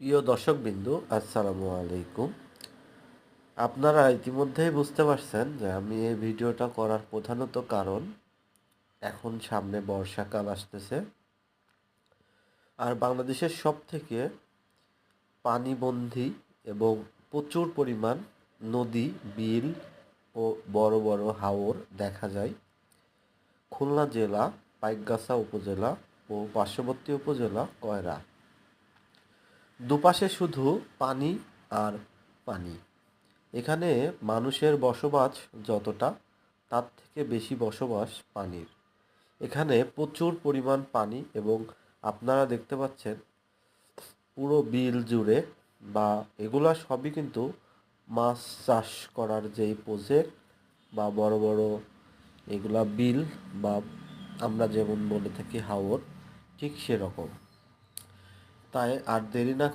প্রিয় দর্শকবিন্দু, আসসালামু আলাইকুম। আপনারা ইতিমধ্যেই বুঝতে পারছেন যে আমি এই ভিডিওটা করার প্রধানত কারণ, এখন সামনে বর্ষাকাল আসতেছে। আর বাংলাদেশের সব থেকে পানিবন্ধী এবং প্রচুর পরিমাণ নদী, বিল ও বড় বড় হাওর দেখা যায়। খুলনা জেলা, পাইকগাছা উপজেলা ও পার্শ্ববর্তী উপজেলা কয়রা। দুপাশে শুধু পানি আর পানি। এখানে মানুষের বসবাস যতটা, তার থেকে বেশি বসবাস পানির। এখানে প্রচুর পরিমাণ পানি এবং আপনারা দেখতে পাচ্ছেন পুরো বিল জুড়ে বা এগুলা সবই কিন্তু মাছ চাষ করার যেই প্রজেক্ট বা বড় বড় এগুলা বিল বা আমরা যেমন বলে থাকি হাওর, ঠিক সেরকম। তাই আর দেরি না